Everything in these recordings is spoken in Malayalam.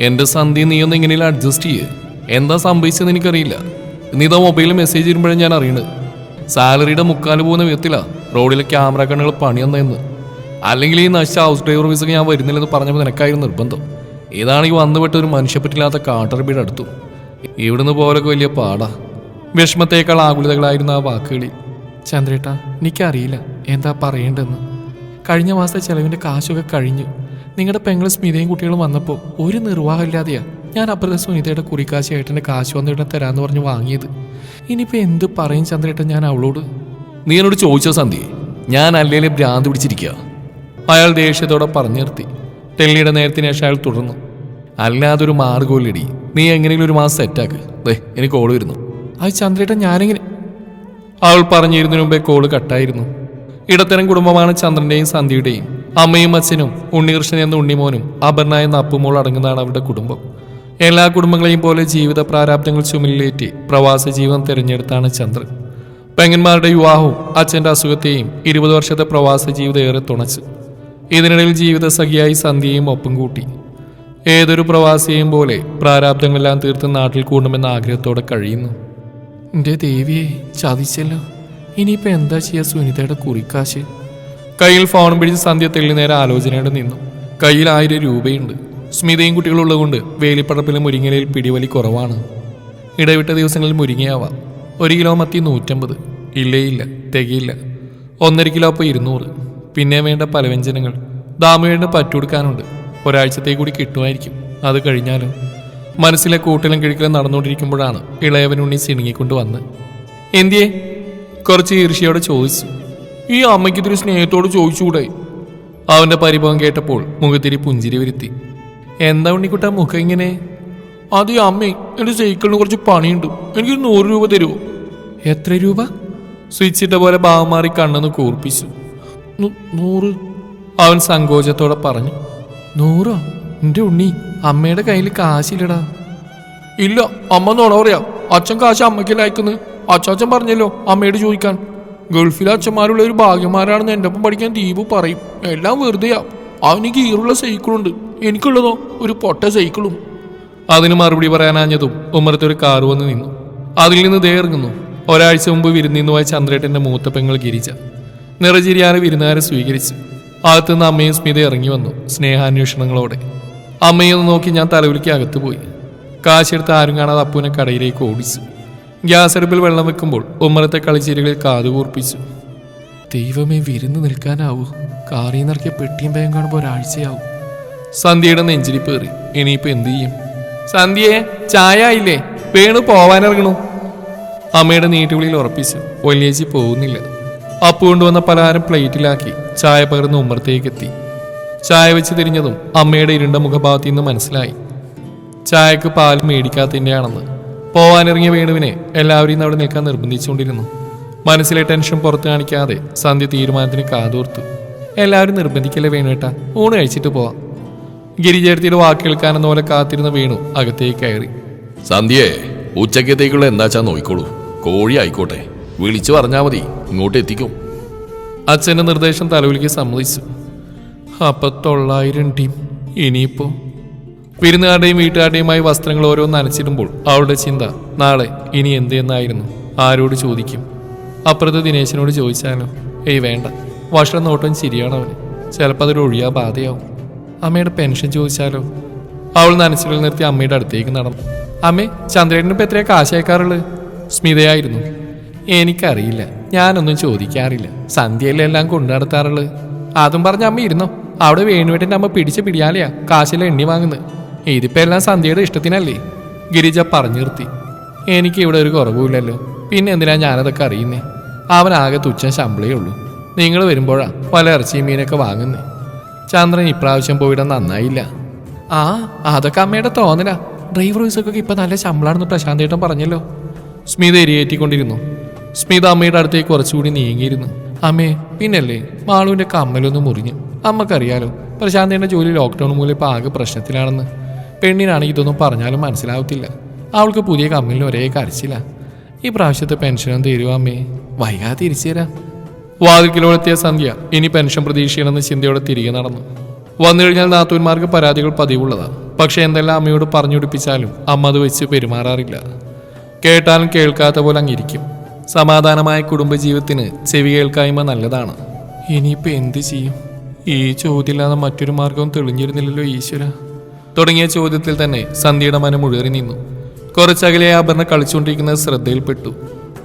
എന്റെ സന്ധി നീ ഒന്ന് എങ്ങനെയും അഡ്ജസ്റ്റ് ചെയ്യേ. എന്താ സംഭവിച്ചതെന്ന് എനിക്കറിയില്ല. നീ ഇതാ മൊബൈലിൽ മെസ്സേജ് വരുമ്പോഴാണ് ഞാൻ അറിയണത്. സാലറിയുടെ മുക്കാൽ പോകുന്ന വിധത്തിലാ റോഡിലെ ക്യാമറ കണ്ണുകൾ പണിയെന്നെന്ന് അല്ലെങ്കിൽ ഈ നശിച്ച ഹൗസ് ഡ്രൈവർ വിസക്ക് ഞാൻ വരുന്നില്ലെന്ന് പറഞ്ഞപ്പോൾ നിനക്കായിരുന്നു നിർബന്ധം. ഇതാണെങ്കിൽ വന്നുപെട്ട ഒരു മനുഷ്യപ്പറ്റില്ലാത്ത കാട്ടർബിയുടെ അടുത്തു. ഇവിടുന്ന് പോലൊക്കെ വലിയ പാടാ. വിഷമത്തേക്കാൾ ആകുലതകളായിരുന്നു ആ വാക്കുകളിൽ ചന്ദ്രേട്ട എനിക്കറിയില്ല. എന്താ പറയേണ്ടതെന്ന്. കഴിഞ്ഞ മാസത്തെ ചെലവിന്റെ കാശൊക്കെ കഴിഞ്ഞു. നിങ്ങളുടെ പെങ്ങൾ സ്മിതയും കുട്ടികളും വന്നപ്പോൾ ഒരു നിർവാഹമില്ലാതെയാ ഞാൻ അപ്പുറത്തെ സുനിതയുടെ കുറിക്കാശിയായിട്ട് ഏട്ടന്റെ കാശ് വന്നിട്ട് തരാമെന്ന് പറഞ്ഞ് വാങ്ങിയത്. ഇനിയിപ്പോൾ എന്ത് പറയും ചന്ദ്രേട്ടൻ ഞാൻ അവളോട്? നീ എന്നോട് ചോദിച്ചോ സന്ധി? ഞാൻ അല്ലേലെ ഭ്രാന്ത് പിടിച്ചിരിക്കുക അയാൾ ദേഷ്യത്തോടെ പറഞ്ഞു നിർത്തി. ടെല്ലിയുടെ നേരത്തിന് ശേഷം അയാൾ തുടർന്നു. അല്ലാതൊരു മാർഗോലിടി നീ എങ്ങനെയെങ്കിലും ഒരു മാസം സെറ്റാക്ക്. ദേ എനിക്ക് കോൾ വരുന്നു. അത് ചന്ദ്രേട്ടൻ ഞാനെങ്ങനെ അവൾ പറഞ്ഞിരുന്നതിന് മുമ്പേ കോൾ കട്ടായിരുന്നു ഇടത്തരം കുടുംബമാണ് ചന്ദ്രന്റെയും സന്ധ്യയുടെയും. അമ്മയും അച്ഛനും ഉണ്ണികൃഷ്ണൻ എന്ന ഉണ്ണിമോനും അപർണ എന്ന അപ്പുമോൾ അടങ്ങുന്നതാണ് അവരുടെ കുടുംബം. എല്ലാ കുടുംബങ്ങളെയും പോലെ ജീവിത പ്രാരാബ്ദങ്ങൾ ചുമലിലേറ്റി പ്രവാസ ജീവിതം തിരഞ്ഞെടുത്താണ് ചന്ദ്രൻ. പെങ്ങന്മാരുടെ വിവാഹവും അച്ഛന്റെ അസുഖത്തെയും ഇരുപത് വർഷത്തെ പ്രവാസ ജീവിതം ഏറെ തുണച്ചു. ഇതിനിടയിൽ ജീവിത സഖിയായി സന്ധ്യയും ഒപ്പം കൂട്ടി. ഏതൊരു പ്രവാസിയെയും പോലെ പ്രാരാബ്ദങ്ങളെല്ലാം തീർത്ത് നാട്ടിൽ കൂടണമെന്ന ആഗ്രഹത്തോടെ കഴിയുന്നു. എന്റെ ദേവിയെ ചതിച്ചല്ലോ. ഇനിയിപ്പോൾ എന്താ ചെയ്യുക സുനിതയുടെ കുറിക്കാശ്? കയ്യിൽ ഫോൺ പിടിച്ച് സന്ധ്യ തെള്ളി നേരെ ആലോചനയോടെ നിന്നു. കയ്യിൽ ആയിരം രൂപയുണ്ട്. സ്മിതയും കുട്ടികളുള്ളതുകൊണ്ട് വേലിപ്പടപ്പിലെ മുരിങ്ങലയിൽ പിടിവലി കുറവാണ്. ഇടവിട്ട ദിവസങ്ങളിൽ മുരിങ്ങയാവാം. ഒരു കിലോ മത്തി നൂറ്റമ്പത്. ഇല്ലേ ഇല്ല തികയില്ല. ഒന്നര കിലോ അപ്പോൾ ഇരുന്നൂറ്. പിന്നെ വേണ്ട പലവ്യഞ്ജനങ്ങൾ. ദാമു വേണ്ട പറ്റുകൊടുക്കാനുണ്ട് ഒരാഴ്ചത്തേക്ക് കൂടി കിട്ടുമായിരിക്കും. അത് കഴിഞ്ഞാലും. മനസ്സിലെ കൂട്ടലും കിഴക്കിലും നടന്നുകൊണ്ടിരിക്കുമ്പോഴാണ് ഇളയവനുണ്ണി സിണുങ്ങിക്കൊണ്ട് വന്ന്. എന്തിയെ? കുറച്ച് ഈർഷ്യയോടെ ചോദിച്ചു. ഈ അമ്മയ്ക്ക് ഇതിരി സ്നേഹത്തോട് ചോദിച്ചുകൂടെ? അവന്റെ പരിഭവം കേട്ടപ്പോൾ മുഖത്തിരി പുഞ്ചിരി വരുത്തി എന്താ ഉണ്ണിക്കുട്ട മുഖം ഇങ്ങനെ? അത് ഈ അമ്മേ എന്റെ സൈക്കിളിന് കുറച്ച് പണിയുണ്ട്. എനിക്ക് നൂറ് രൂപ തരുമോ എത്ര രൂപ? സ്വിച്ച് ഇട്ട പോലെ ഭാവം മാറി കണ്ണെന്ന് കൂർപ്പിച്ചു. നൂറ്. അവൻ സങ്കോചത്തോടെ പറഞ്ഞു. നൂറോ? എന്റെ ഉണ്ണി അമ്മയുടെ കയ്യിൽ കാശില്ലടാ. ഇല്ല അമ്മ നോണ പറയാ. അച്ഛൻ കാശ് അമ്മയ്ക്കല്ല അയക്കുന്നത് അച്ചാച്ചൻ പറഞ്ഞല്ലോ അമ്മയോട് ചോദിക്കാൻ. ഗൾഫിലെ അച്ഛന്മാരുള്ള ഒരു ഭാഗ്യമാരാണെന്ന് എന്റെ ഒപ്പം പഠിക്കാൻ ദീപു പറയും. എല്ലാം വെറുതെയാ. അവന് ഗീറുള്ള സൈക്കിളുണ്ട് എനിക്കുള്ളതോ? ഒരു പൊട്ട സൈക്കിളും. അതിന് മറുപടി പറയാനാഞ്ഞതും ഉമ്മറത്തെ ഒരു കാറ് വന്ന് നിന്നു. അതിൽ നിന്ന് ദേ ഇറങ്ങുന്നു. ഒരാഴ്ച മുമ്പ് വിരുന്നിന്ന് പോയ ചന്ദ്രേട്ടന്റെ മൂത്ത പെങ്ങൾ ഗിരിജ. നിറചിരിയാറ് വിരുന്നുകാരെ സ്വീകരിച്ചു. അകത്തുനിന്ന് അമ്മയും സ്മിത ഇറങ്ങി വന്നു സ്നേഹാന്വേഷണങ്ങളോടെ. അമ്മയെ ഒന്ന് നോക്കി ഞാൻ തലവിളിക്ക് അകത്ത് പോയി കാശെടുത്ത് ആരും കാണാതെ അപ്പുവിനെ കടയിലേക്ക് ഓടിച്ചു. ഗ്യാസ് അടുപ്പിൽ വെള്ളം വെക്കുമ്പോൾ ഉമ്മറത്തെ കളിച്ചിരികളിൽ കാതുകൂർപ്പിച്ചു ദൈവമേ വിരുന്ന് നിൽക്കാനാവൂ. കാറി നിറക്കിയ പെട്ടിയും ഭയം കാണുമ്പോൾ ഒരാഴ്ചയാവും. സന്ധ്യയുടെ നെഞ്ചിരി പേറി ഇനിയിപ്പോ എന്തു ചെയ്യും? സന്ധ്യയെ ചായ ആയില്ലേ? വേണു പോവാനിറങ്ങണു അമ്മയുടെ നീട്ടുവിളിയിൽ ഉറപ്പിച്ചു വലിയേച്ചി പോകുന്നില്ല. അപ്പു കൊണ്ടുവന്ന പലഹാരം പ്ലേറ്റിലാക്കി ചായ പകർന്ന് ഉമ്മറത്തേക്ക് എത്തി ചായ വെച്ച് തിരിഞ്ഞതും അമ്മയുടെ ഇരുണ്ട മുഖഭാഗത്തു നിന്ന് മനസ്സിലായി. ചായക്ക് പാൽ മേടിക്കാത്തതിന്റെയാണെന്ന്. പോവാനിറങ്ങിയ വേണുവിനെ എല്ലാവരെയും അവിടെ നിൽക്കാൻ നിർബന്ധിച്ചുകൊണ്ടിരുന്നു. മനസ്സിലെ ടെൻഷൻ പുറത്തു കാണിക്കാതെ സന്ധ്യ തീരുമാനത്തിന് കാതോർത്തു. എല്ലാവരും നിർബന്ധിക്കല്ലേ വേണുവേട്ടാ? ഊണ് കഴിച്ചിട്ട് പോവാം. ഗിരിജേർത്തിയുടെ വാക്ക് കേൾക്കാനെന്ന പോലെ കാത്തിരുന്ന വേണു അകത്തേക്ക് കയറി. സന്ധ്യയെ ഉച്ചക്കത്തേക്കുള്ള എന്താച്ചാ നോക്കിക്കോളൂ. കോഴി ആയിക്കോട്ടെ. വിളിച്ചു പറഞ്ഞാൽ മതി. ഇങ്ങോട്ട് എത്തിക്കും. അച്ഛന്റെ നിർദ്ദേശം തലവിളിക്ക് സമ്മതിച്ചു. അപ്പൊ തൊള്ളായിരം ടീം. ഇനിയിപ്പോ വിരുന്നുകാരുടെയും വീട്ടുകാരുടെയുമായി വസ്ത്രങ്ങൾ ഓരോന്ന് നനച്ചിടുമ്പോൾ അവളുടെ ചിന്ത നാളെ ഇനി എന്ത് എന്നായിരുന്നു? ആരോട് ചോദിക്കും? അപ്പുറത്ത് ദിനേശിനോട് ചോദിച്ചാലോ ഏയ് വേണ്ട. വഷളം നോട്ടം ശരിയാണ് അവന്. ചിലപ്പോൾ അതൊരു ഒഴിയാ ബാധയാവും. അമ്മയുടെ പെൻഷൻ ചോദിച്ചാലോ? അവൾ നനച്ചിൽ നിർത്തി അമ്മയുടെ അടുത്തേക്ക് നടന്നു. അമ്മേ ചന്ദ്രേട്ടന് ഇപ്പം എത്രയാ കാശ് അയക്കാറുള്ളത് സ്മിതയായിരുന്നു. എനിക്കറിയില്ല. ഞാനൊന്നും ചോദിക്കാറില്ല. സന്ധ്യയിലെല്ലാം കൊണ്ടു നടത്താറുള്ളത് അതും പറഞ്ഞ അമ്മ ഇരുന്നോ? അവിടെ വേണുവേട്ടന്റെ അമ്മ പിടിച്ച് പിടിയാലെയാ കാശിലെ എണ്ണി വാങ്ങുന്നത്. ഇതിപ്പോ എല്ലാം സന്ധ്യയുടെ ഇഷ്ടത്തിനല്ലേ? ഗിരിജ പറഞ്ഞു നിർത്തി. എനിക്ക് ഇവിടെ ഒരു കുറവുമില്ലല്ലോ. പിന്നെ എന്തിനാ ഞാനതൊക്കെ അറിയുന്നേ? അവൻ ആകെ തുച്ഛം ശമ്പളേ ഉള്ളൂ. നിങ്ങൾ വരുമ്പോഴാ പല ഇറച്ചിയും മീനൊക്കെ വാങ്ങുന്നേ. ചന്ദ്രൻ ഇപ്രാവശ്യം പോയിടാൻ നന്നായില്ല. ആ അതൊക്കെ അമ്മയുടെ തോന്നലാ. ഡ്രൈവർ വോയിസൊക്കെ ഇപ്പം നല്ല ശമ്പളാണെന്ന് പ്രശാന്ത് ഏട്ടൻ പറഞ്ഞല്ലോ. സ്മിത എരിയേറ്റിക്കൊണ്ടിരുന്നു. സ്മിത അമ്മയുടെ അടുത്തേക്ക് കുറച്ചുകൂടി നീങ്ങിയിരുന്നു. അമ്മേ പിന്നല്ലേ? മാളുവിന്റെ കമ്മലൊന്ന് മുറിഞ്ഞു. അമ്മക്കറിയാലോ പ്രശാന്തേന്റെ ജോലി ലോക്ക്ഡൗൺ മൂലം ഇപ്പോൾ ആകെ പ്രശ്നത്തിലാണെന്ന്. പെണ്ണിനാണെങ്കിൽ ഇതൊന്നും പറഞ്ഞാലും മനസ്സിലാവത്തില്ല. അവൾക്ക് പുതിയ കമ്മലിന് ഒരേ കരച്ചില്ല ഈ പ്രാവശ്യത്തെ പെൻഷനും തരുമോ അമ്മേ. വൈകാതെ തിരിച്ചു തരാം. വാതിൽക്കിലോടെത്തിയ സന്ധ്യ ഇനി പെൻഷൻ പ്രതീക്ഷയാണെന്ന് ചിന്തയോടെ തിരികെ നടന്നു. വന്നു കഴിഞ്ഞാൽ നാത്തൂന്മാർക്ക് പരാതികൾ പതിവുള്ളതാണ് പക്ഷേ എന്തെല്ലാം അമ്മയോട് പറഞ്ഞു പിടിപ്പിച്ചാലും അമ്മ അത് വെച്ച് പെരുമാറാറില്ല. കേട്ടാലും കേൾക്കാത്ത പോലെ അങ്ങിരിക്കും. സമാധാനമായ കുടുംബജീവിതത്തിന് ചെവി കേൾക്കായ്മ നല്ലതാണ്. ഇനിയിപ്പോൾ എന്ത് ചെയ്യും? ഈ ചോദ്യമില്ലാതെ മറ്റൊരു മാർഗവും തെളിഞ്ഞിരുന്നില്ലല്ലോ ഈശ്വര. തുടങ്ങിയ ചോദ്യത്തിൽ തന്നെ സന്ധ്യയുടെ മനം മുഴുകറി നിന്നു. കുറച്ചകലെ ആഭരണ കളിച്ചുകൊണ്ടിരിക്കുന്നത് ശ്രദ്ധയിൽപ്പെട്ടു.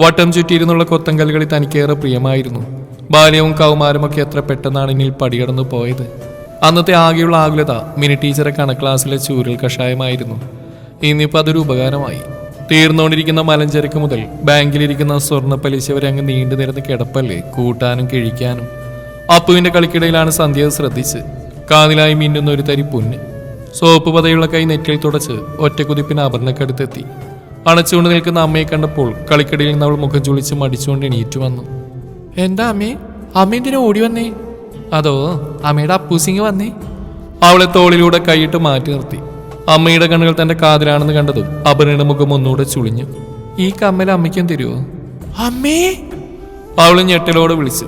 വട്ടം ചുറ്റിയിരുന്നുള്ള കൊത്തങ്കലുകളി തനിക്കേറെ പ്രിയമായിരുന്നു. ബാല്യവും കൗമാരമൊക്കെ എത്ര പെട്ടെന്നാണ് ഇനി പടികടന്നു പോയത്. അന്നത്തെ ആകെയുള്ള ആകുലത മിനി ടീച്ചറെ കണക്ക് ക്ലാസ്സിലെ ചൂരൽ കഷായമായിരുന്നു. ഇന്നിപ്പോൾ അതൊരു ഉപകാരമായി. തീർന്നുകൊണ്ടിരിക്കുന്ന മലഞ്ചരക്ക് മുതൽ ബാങ്കിലിരിക്കുന്ന സ്വർണ പലിശ വരെ അങ്ങ് നീണ്ടു നിരന്ന് കിടപ്പല്ലേ കൂട്ടാനും കിഴിക്കാനും. അപ്പുവിന്റെ കളിക്കിടയിലാണ് സന്ധ്യ ശ്രദ്ധിച്ച്. കാതിലായി മിന്നുന്ന ഒരു തരി പൊന്ന് സോപ്പ് പതയുള്ള കൈ നെറ്റിൽ തുടച്ച് ഒറ്റക്കുതിപ്പിന് അപർണക്കടുത്തെത്തി അണച്ചുകൊണ്ട് നിൽക്കുന്ന അമ്മയെ കണ്ടപ്പോൾ കളിക്കടിയിൽ നിന്ന് അവൾ മുഖം ചുളിച്ച് മടിച്ചുകൊണ്ട് എണീറ്റു വന്നു. എന്താ അമ്മേ? അമ്മ ഓടി വന്നേ? അതോ അമ്മയുടെ അപ്പൂസിങ് വന്നേ? അവളെ തോളിലൂടെ കൈയിട്ട് മാറ്റി നിർത്തി. അമ്മയുടെ കണ്ണുകൾ തന്റെ കാതിലാണെന്ന് കണ്ടതും അപർണയുടെ മുഖം ഒന്നുകൂടെ ചുളിഞ്ഞു. ഈ കമ്മൽ അമ്മയ്ക്കും തരുമോ അമ്മേ! അവൾ ഞെട്ടലോടെ വിളിച്ചു.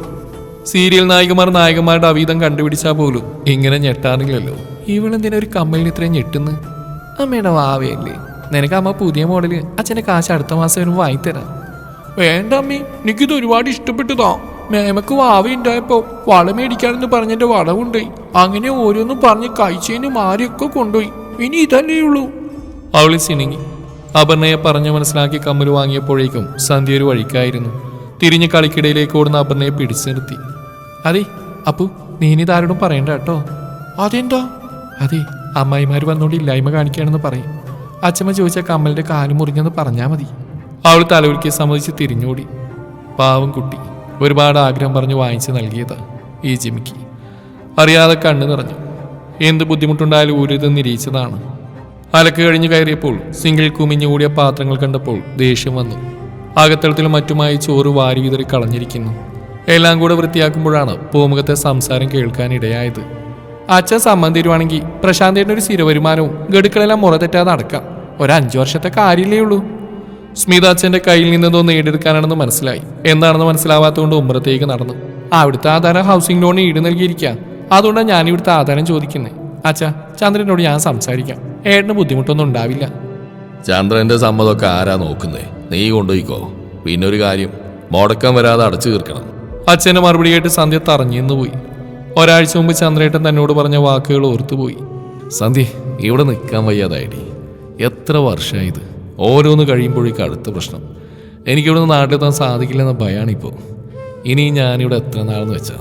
സീരിയൽ നായികമാർ നായകന്മാരുടെ അവീതം കണ്ടുപിടിച്ചാൽ പോലും ഇങ്ങനെ ഞെട്ടാറില്ലല്ലോ. ഇവളെന്തിനാ ഒരു കമ്മലിന് ഇത്രയും ഞെട്ടുന്നു? അമ്മയുടെ വാവയല്ലേ. നിനക്ക് അമ്മ പുതിയ മോഡൽ അച്ഛന്റെ കാശ് അടുത്ത മാസം വരുമ്പോൾ വാങ്ങിത്തരാം. വേണ്ട അമ്മേ എനിക്കിത് ഒരുപാട് ഇഷ്ടപ്പെട്ടതാ. മേമക്ക് വാവ ഉണ്ടായപ്പോ വള മേടിക്കാനെന്ന് പറഞ്ഞെന്റെ വളവുണ്ടായി. അങ്ങനെ ഓരോന്നും പറഞ്ഞ് കഴിച്ചതിന് മാറിയൊക്കെ കൊണ്ടുപോയി. ഇനി ഇതല്ലേ ഉള്ളൂ. അവൾ സിണുങ്ങി. അപർണയെ പറഞ്ഞു മനസ്സിലാക്കി കമ്മൽ വാങ്ങിയപ്പോഴേക്കും സന്ധ്യ ഒരു വഴിക്കായിരുന്നു. തിരിഞ്ഞ് കളിക്കിടയിലേക്ക് ഓടുന്ന അപർണയെ പിടിച്ചു നിർത്തി. അതെ അപ്പു നീനിതാരോടും പറയണ്ട കേട്ടോ. അതെന്താ? അതെ അമ്മായിമാര് വന്നോണ്ട് ഇല്ലായ്മ കാണിക്കുകയാണെന്ന് പറയും. അച്ഛമ്മ ചോദിച്ച കമ്മലിന്റെ കാൽ മുറിഞ്ഞെന്ന് പറഞ്ഞാൽ മതി. അവൾ തലവലിക്ക് സമ്മതിച്ച് തിരിഞ്ഞോടി. പാവം കുട്ടി ഒരുപാട് ആഗ്രഹം പറഞ്ഞ് വാങ്ങിച്ച് നൽകിയതാ ഈ ജിമിക്ക്. അറിയാതെ കണ്ണു നിറഞ്ഞു. എന്ത് ബുദ്ധിമുട്ടുണ്ടായാലും ഊരിത് നിരീച്ചതാണ്. അലക്ക് കഴിഞ്ഞ് കയറിയപ്പോൾ സിംഗിൾ കുമിഞ്ഞുകൂടിയ പാത്രങ്ങൾ കണ്ടപ്പോൾ ദേഷ്യം വന്നു. അകത്തളത്തിലും മറ്റുമായി ചോറ് വാരി വിതറി കളഞ്ഞിരിക്കുന്നു. എല്ലാം കൂടെ വൃത്തിയാക്കുമ്പോഴാണ് പൂമുഖത്തെ സംസാരം കേൾക്കാനിടയായത്. അച്ഛൻ സമ്മതം തരുവാണെങ്കിൽ പ്രശാന്തേട്ടൻ ഒരു സ്ഥിര വരുമാനവും ഗഡുക്കളെല്ലാം മുറ തെറ്റാതെ അടക്കാം ഒരു അഞ്ചു വർഷത്തെ കാര്യമില്ലേ ഉള്ളൂ. സ്മിത അച്ഛന്റെ കയ്യിൽ നിന്നതോ നേടിയെടുക്കാനാണെന്ന് മനസ്സിലായി. എന്താണെന്ന് മനസ്സിലാവാത്തതുകൊണ്ട് ഉമ്മറത്തേക്ക് നടന്നു. അവിടുത്തെ ആധാരം ഹൗസിംഗ് ലോൺ ഈട് നൽകിയിരിക്കുക അതുകൊണ്ടാണ് ഞാൻ ഇവിടുത്തെ ആധാരം ചോദിക്കുന്നത് അച്ഛാ ചന്ദ്രനോട് ഞാൻ സംസാരിക്കാം. ഏട്ടന് ബുദ്ധിമുട്ടൊന്നും ഉണ്ടാവില്ല. ചന്ദ്രന്റെ സമ്മതമൊക്കെ ആരാ നോക്കുന്നേ? നീ കൊണ്ടുപോയിക്കോ. പിന്നെ ഒരു കാര്യം മുടക്കം വരാതെ അടച്ചു തീർക്കണം. അച്ഛന്റെ മറുപടി കേട്ട് സന്ധ്യ തറഞ്ഞു പോയി ഒരാഴ്ച മുമ്പ് ചന്ദ്രേട്ടൻ തന്നോട് പറഞ്ഞ വാക്കുകൾ ഓർത്തുപോയി. സന്ധ്യ ഇവിടെ നിൽക്കാൻ വയ്യാതായിടി. എത്ര വർഷമായത് ഓരോന്ന് കഴിയുമ്പോഴേക്കും അടുത്ത പ്രശ്നം. എനിക്കിവിടെ നിന്ന് നാട്ടിലെത്താൻ സാധിക്കില്ലെന്ന ഭയമാണിപ്പോൾ ഇനി ഞാനിവിടെ എത്ര നാളെന്ന് വെച്ചാ?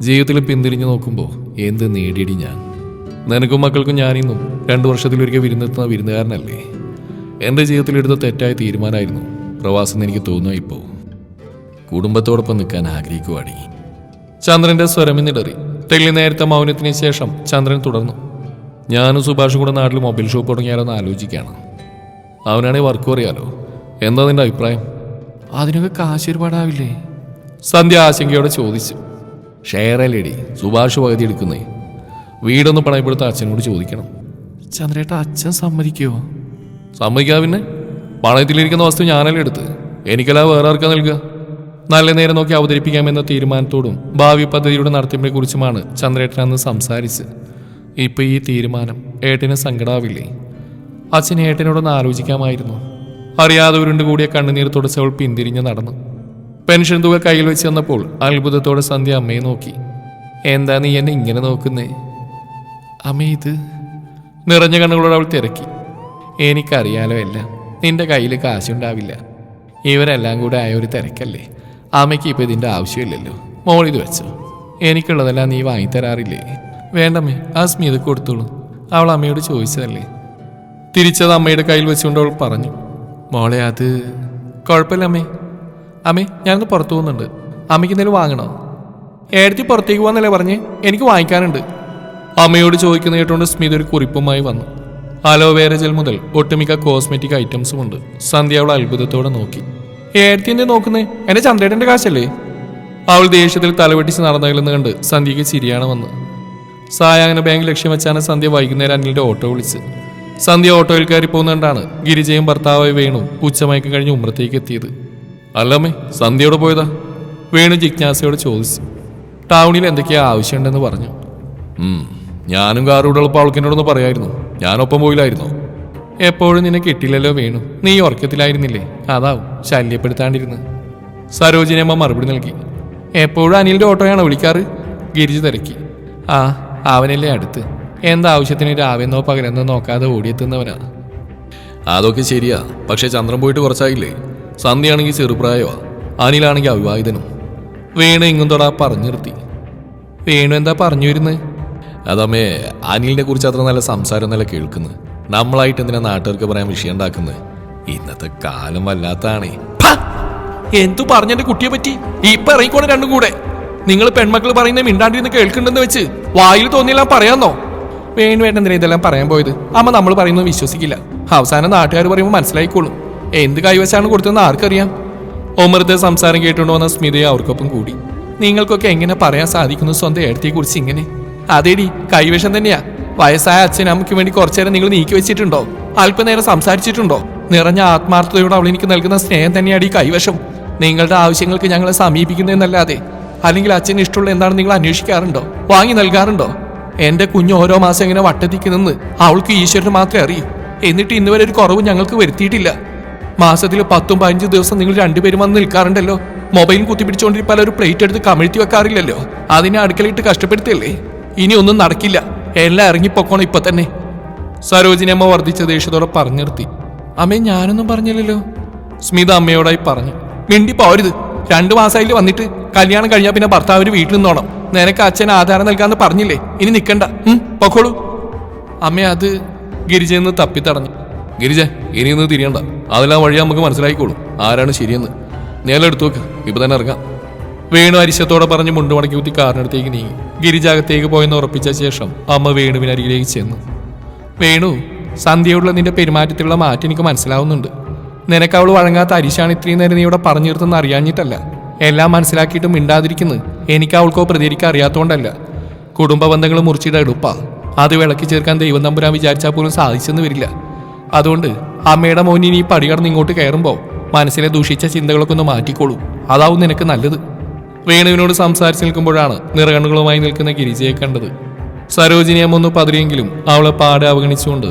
ജീവിതത്തിൽ പിന്തിരിഞ്ഞു നോക്കുമ്പോൾ എന്ത് നേടിയടി ഞാൻ? നിനക്കും മക്കൾക്കും ഞാനിന്നും രണ്ടു വർഷത്തിലൊരിക്കൽ വിരുന്നെത്തുന്ന വിരുന്നുകാരനല്ലേ? എന്റെ ജീവിതത്തിലെടുത്ത തെറ്റായ തീരുമാനമായിരുന്നു പ്രവാസം എനിക്ക് തോന്നുക ഇപ്പോൾ കുടുംബത്തോടൊപ്പം നിൽക്കാൻ ആഗ്രഹിക്കുവാടി. ചന്ദ്രന്റെ സ്വരമിന്നിടറി തെളി നേരത്തെ മൗനത്തിന് ശേഷം ചന്ദ്രൻ തുടർന്നു. ഞാനും സുഭാഷും കൂടെ നാട്ടിൽ മൊബൈൽ ഷോപ്പ് തുടങ്ങിയാലോന്ന് ആലോചിക്കുകയാണ്. അവനാണെങ്കിൽ വർക്ക് അറിയാലോ എന്താ നിന്റെ അഭിപ്രായം? അതിനൊക്കെ കാശ് ഒരുപാടാവില്ലേ? സന്ധ്യ ആശങ്കയോടെ ചോദിച്ചു. ഷെയറല്ലേടി സുഭാഷ് പകുതി എടുക്കുന്നേ. വീടൊന്ന് പണയപ്പെടുത്ത അച്ഛനോട് ചോദിക്കണം. ചന്ദ്രേട്ട അച്ഛൻ സമ്മതിക്കുമോ സമ്മതിക്കാ പിന്നെ? പണയത്തിലിരിക്കുന്ന വസ്തു ഞാനല്ലേ എടുത്ത്. എനിക്കല്ല വേറെ ആർക്കാ നൽകുക നല്ല നേരം നോക്കി അവതരിപ്പിക്കാമെന്ന തീരുമാനത്തോടും ഭാവി പദ്ധതിയുടെ നടത്തിപ്പിനെ കുറിച്ചുമാണ് ചന്ദ്രേട്ടൻ അന്ന് സംസാരിച്ച് ഇപ്പൊ ഈ തീരുമാനം ഏട്ടന് സങ്കടാവില്ലേ? അച്ഛൻ ഏട്ടനോടൊന്ന് ആലോചിക്കാമായിരുന്നു. അറിയാതെ ഉരുണ്ട് കൂടിയ കണ്ണുനീർ തുടച്ചവൾ പിന്തിരിഞ്ഞ് നടന്നു. പെൻഷൻ തുക കയ്യിൽ വെച്ച് വന്നപ്പോൾ അത്ഭുതത്തോടെ സന്ധ്യ അമ്മയെ നോക്കി. എന്താ നീ എന്നെ ഇങ്ങനെ നോക്കുന്നേ? അമ്മ ഇത് നിറഞ്ഞ കണ്ണുകളോട് അവൾ തിരക്കി. എനിക്കറിയാലോ എല്ലാം. നിന്റെ കയ്യിൽ കാശുണ്ടാവില്ല. ഇവരെല്ലാം കൂടെ ആയ ഒരു തിരക്കല്ലേ? അമ്മയ്ക്ക് ഇപ്പം ഇതിന്റെ ആവശ്യമില്ലല്ലോ. മോളിത് വെച്ചോ. എനിക്കുള്ളതെല്ലാം നീ വാങ്ങി തരാറില്ലേ വേണ്ടമ്മേ ആ ഇത് കൊടുത്തോളൂ. അവൾ അമ്മയോട് ചോദിച്ചതല്ലേ. തിരിച്ചത് അമ്മയുടെ കയ്യിൽ വെച്ചുകൊണ്ട് അവൾ പറഞ്ഞു. മോളെ അത് കുഴപ്പമില്ല അമ്മേ. അമ്മേ ഞാനൊന്ന് പുറത്തു പോകുന്നുണ്ട്. അമ്മയ്ക്ക് എന്തെങ്കിലും വാങ്ങണോ? ഏടത്തി പുറത്തേക്ക് പോകാന്നല്ലേ പറഞ്ഞ്? എനിക്ക് വാങ്ങിക്കാനുണ്ട്. അമ്മയോട് ചോദിക്കുന്ന കേട്ടുകൊണ്ട് സ്മിത ഒരു കുറിപ്പുമായി വന്നു. അലോവേര ജെൽ മുതൽ ഒട്ടുമിക്ക കോസ്മെറ്റിക് ഐറ്റംസും ഉണ്ട്. സന്ധ്യ അവൾ അത്ഭുതത്തോടെ നോക്കി. ഏടത്തി എന്തേ നോക്കുന്നേ? എന്റെ ചന്ദ്രേട്ടന്റെ കാശല്ലേ? അവൾ ദേഷ്യത്തിൽ തലവെട്ടിച്ച് നടന്നതിലെന്ന് കണ്ട് സന്ധ്യയ്ക്ക് ചിരിയാണ് വന്ന്. സായാഹ്ന ബാങ്ക് ലക്ഷ്യം വെച്ചാണ് സന്ധ്യ വൈകുന്നേരം അനിലിന്റെ ഓട്ടോ വിളിച്ച്. സന്ധ്യ ഓട്ടോയിൽ കയറി പോകുന്നുണ്ടാണ് ഗിരിജയും ഭർത്താവായി വേണു ഉച്ചമയക്കം കഴിഞ്ഞ് ഉമ്രത്തേക്ക് എത്തിയത്. അല്ലമ്മേ സന്ധ്യയോട് പോയതാ? വേണു ജിജ്ഞാസയോട് ചോദിച്ചു. ടൗണിൽ എന്തൊക്കെയാ ആവശ്യമുണ്ടെന്ന് പറഞ്ഞു. ഞാനും കാറൂടെ ഉള്ളപ്പോൾ അവൾക്ക് എന്നോടൊന്ന് പറയായിരുന്നു. ഞാനൊപ്പം പോയില്ലായിരുന്നോ? എപ്പോഴും നിന്നെ കിട്ടില്ലല്ലോ വേണു. നീ ഉറക്കത്തിലായിരുന്നില്ലേ? അതാവും ശല്യപ്പെടുത്താണ്ടിരുന്ന്. സരോജിനിയമ്മ മറുപടി നൽകി. എപ്പോഴും അനിലിന്റെ ഓട്ടോയാണോ വിളിക്കാറ്? ഗിരിജ് തിരക്കി. ആ അവനല്ലേ അടുത്ത്. എന്താവശ്യത്തിന് രാവെന്നോ പകലെന്നോ നോക്കാതെ ഓടിയെത്തുന്നവനാ. അതൊക്കെ ശരിയാ. പക്ഷെ ചന്ദ്രൻ പോയിട്ട് കുറച്ചായില്ലേ? സന്ധ്യയാണെങ്കിൽ ചെറുപ്രായമാ അനിലാണെങ്കിൽ അവിവാഹിതനും. വേണു ഇങ്ങും തൊടാ പറഞ്ഞു നിർത്തി. വേണു എന്താ പറഞ്ഞു വരുന്നത് അതമ്മേ അനിലിനെ കുറിച്ച് അത്ര നല്ല സംസാരം നല്ല കേൾക്കുന്നു. നമ്മളായിട്ട് എന്തിനാ നാട്ടുകാർക്ക് പറയാൻ വിഷയം ഉണ്ടാക്കുന്നത്? ഇന്നത്തെ കാലം വല്ലാത്തതാണ് എന്തു പറഞ്ഞെന്റെ കുട്ടിയെ പറ്റി? ഇപ്പൊ ഇറങ്ങിക്കോണെ രണ്ടും കൂടെ. നിങ്ങൾ പെൺമക്കൾ പറയുന്ന മിണ്ടാണ്ടിരുന്ന് കേൾക്കണ്ടെന്ന് വെച്ച് വായിൽ തോന്നിയെല്ലാം പറയാന്നോ? വേണു വേണ്ടെന്തിനാ ഇതെല്ലാം പറയാൻ പോയത്? അമ്മ നമ്മൾ പറയുന്നത് വിശ്വസിക്കില്ല. അവസാനം നാട്ടുകാർ പറയുമ്പോൾ മനസ്സിലായിക്കോളും. എന്ത് കൈവശാണ് കൊടുത്തതെന്ന് ആർക്കറിയാം? ഒമൃത സംസാരം കേട്ടുകൊണ്ട് വന്ന സ്മിതയെ അവർക്കൊപ്പം കൂടി. നിങ്ങൾക്കൊക്കെ എങ്ങനെ പറയാൻ സാധിക്കുന്നു സ്വന്തം ഏടത്തിയെ കുറിച്ച് ഇങ്ങനെ? അതേടി കൈവശം തന്നെയാ. വയസ്സായ അച്ഛൻ അമ്മയ്ക്ക് വേണ്ടി കുറച്ചേരം നിങ്ങൾ നീക്കി വെച്ചിട്ടുണ്ടോ? അല്പനേരം സംസാരിച്ചിട്ടുണ്ടോ? നിറഞ്ഞ ആത്മാർത്ഥതയോട് അവൾ എനിക്ക് നൽകുന്ന സ്നേഹം തന്നെയാണ് ഈ കൈവശം. നിങ്ങളുടെ ആവശ്യങ്ങൾക്ക് ഞങ്ങളെ സമീപിക്കുന്നതെന്നല്ലാതെ അല്ലെങ്കിൽ അച്ഛന് ഇഷ്ടമുള്ള എന്താണ് നിങ്ങൾ അന്വേഷിക്കാറുണ്ടോ? വാങ്ങി നൽകാറുണ്ടോ? എന്റെ കുഞ്ഞ് ഓരോ മാസം ഇങ്ങനെ വട്ടത്തിക്കുന്നെന്ന് അവൾക്ക് ഈശ്വരന് മാത്രമേ അറിയൂ. എന്നിട്ട് ഇന്നുവരെ ഒരു കുറവ് ഞങ്ങൾക്ക് വരുത്തിയിട്ടില്ല. മാസത്തിൽ പത്തും പതിനഞ്ചും ദിവസം നിങ്ങൾ രണ്ടുപേരും വന്ന് നിൽക്കാറുണ്ടല്ലോ. മൊബൈൽ പല ഒരു പ്ലേറ്റ് എടുത്ത് കമിഴ്ത്തി വെക്കാറില്ലല്ലോ. അതിനെ അടുക്കളയിട്ട് കഷ്ടപ്പെടുത്തിയല്ലേ? ഇനി ഒന്നും നടക്കില്ല. എല്ലാം ഇറങ്ങിപ്പോക്കോണം ഇപ്പൊ തന്നെ. സരോജിനി അമ്മ വർദ്ധിച്ച ദേഷ്യത്തോടെ പറഞ്ഞു നിർത്തി. അമ്മേ ഞാനൊന്നും പറഞ്ഞില്ലല്ലോ. സ്മിത അമ്മയോടായി പറഞ്ഞു. മിണ്ടി പോരുത്. രണ്ടു മാസമായിൽ വന്നിട്ട്. കല്യാണം കഴിഞ്ഞാൽ പിന്നെ ഭർത്താവിന് വീട്ടിൽ നിന്നോണം. നിനക്ക് അച്ഛൻ ആധാരം നൽകാന്ന് പറഞ്ഞില്ലേ? ഇനി നിക്കണ്ട. പൊക്കോളൂ. അമ്മ അത് ഗിരിജയെന്ന് തപ്പിത്തടഞ്ഞു. ഗിരിജ ഇനിയൊന്ന് തിരിയണ്ട. അതെല്ലാം വഴി നമുക്ക് മനസ്സിലായിക്കോളും. ആരാണ് ശരിയെന്ന്. നേരെ നോക്ക്. ഇപ്പൊ തന്നെ ഇറങ്ങാം. വേണു അരിശത്തോടെ പറഞ്ഞ് മുണ്ടു മടക്കി കുത്തി കാറിനടുത്തേക്ക് നീങ്ങി. ഗിരിജാകത്തേക്ക് പോയെന്ന് ഉറപ്പിച്ച ശേഷം അമ്മ വേണുവിനരികിലേക്ക് ചെന്നു. വേണു സന്ധ്യയോടുള്ള നിന്റെ പെരുമാറ്റത്തിലുള്ള മാറ്റം എനിക്ക് മനസ്സിലാവുന്നുണ്ട്. നിനക്ക് അവൾ വഴങ്ങാത്ത അരിശാണ് ഇത്രയും നേരം നീ ഇവിടെ പറഞ്ഞു നിർത്തുന്ന അറിയാഞ്ഞിട്ടല്ല. എല്ലാം മനസ്സിലാക്കിയിട്ടും മിണ്ടാതിരിക്കുന്നു. എനിക്ക് അവൾക്കോ പ്രതികരിക്കാൻ അറിയാത്തതുകൊണ്ടല്ല കുടുംബ ബന്ധങ്ങൾ മുറിച്ചിട എടുപ്പാ. അത് വിളക്കി ചേർക്കാൻ ദൈവം തമ്പുരാൻ വിചാരിച്ചാൽ പോലും സാധിച്ചെന്ന് വരില്ല. അതുകൊണ്ട് അമ്മയുടെ മോനി നീ പടികടന്ന് ഇങ്ങോട്ട് കയറുമ്പോൾ മനസ്സിലെ ദൂഷിച്ച ചിന്തകളൊക്കെ ഒന്ന് മാറ്റിക്കോളൂ. അതാവും നിനക്ക് നല്ലത്. വേണുവിനോട് സംസാരിച്ച് നിൽക്കുമ്പോഴാണ് നിറകണ്ണുകളുമായി നിൽക്കുന്ന ഗിരിജയെ കണ്ടത്. സരോജിനി അമ്മ ഒന്ന് പതിരിയെങ്കിലും അവളെ പാടെ അവഗണിച്ചുകൊണ്ട്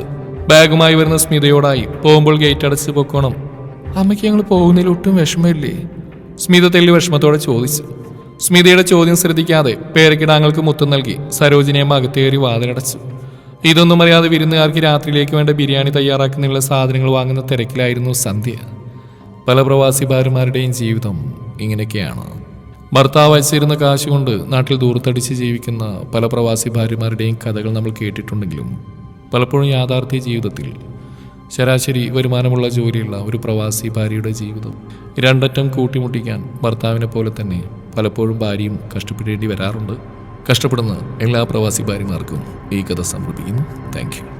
ബാഗുമായി വരുന്ന സ്മിതയോടായി പോകുമ്പോൾ ഗേറ്റ് അടച്ച് പൊക്കോണം. അമ്മയ്ക്ക് ഞങ്ങൾ പോകുന്നതിൽ ഒട്ടും വിഷമമില്ലേ? സ്മിത തെല്ലി വിഷമത്തോടെ ചോദിച്ചു. സ്മിതയുടെ ചോദ്യം ശ്രദ്ധിക്കാതെ പേരക്കിടാങ്ങൾക്ക് മുത്തം നൽകി സരോജിനിയമ്മ അകത്തേറി വാതിലടച്ചു. ഇതൊന്നും അറിയാതെ വിരുന്നുകാർക്ക് രാത്രിയിലേക്ക് വേണ്ട ബിരിയാണി തയ്യാറാക്കുന്നതിനുള്ള സാധനങ്ങൾ വാങ്ങുന്ന തിരക്കിലായിരുന്നു സന്ധ്യ. പല പ്രവാസി ഭാര്യമാരുടെയും ജീവിതം ഇങ്ങനെയൊക്കെയാണ്. ഭർത്താവ് അയച്ചിരുന്ന കാശ് കൊണ്ട് നാട്ടിൽ ദൂരത്തടിച്ച് ജീവിക്കുന്ന പല പ്രവാസി ഭാര്യമാരുടെയും കഥകൾ നമ്മൾ കേട്ടിട്ടുണ്ടെങ്കിലും പലപ്പോഴും യാഥാർത്ഥ്യ ജീവിതത്തിൽ ശരാശരി വരുമാനമുള്ള ജോലിയുള്ള ഒരു പ്രവാസി ഭാര്യയുടെ ജീവിതം രണ്ടറ്റം കൂട്ടിമുട്ടിക്കാൻ ഭർത്താവിനെ പോലെ തന്നെ പലപ്പോഴും ഭാര്യയും കഷ്ടപ്പെടേണ്ടി വരാറുണ്ട്. കഷ്ടപ്പെടുന്ന എല്ലാ പ്രവാസി ഭാര്യമാർക്കും ഈ കഥ സമർപ്പിക്കുന്നു. താങ്ക്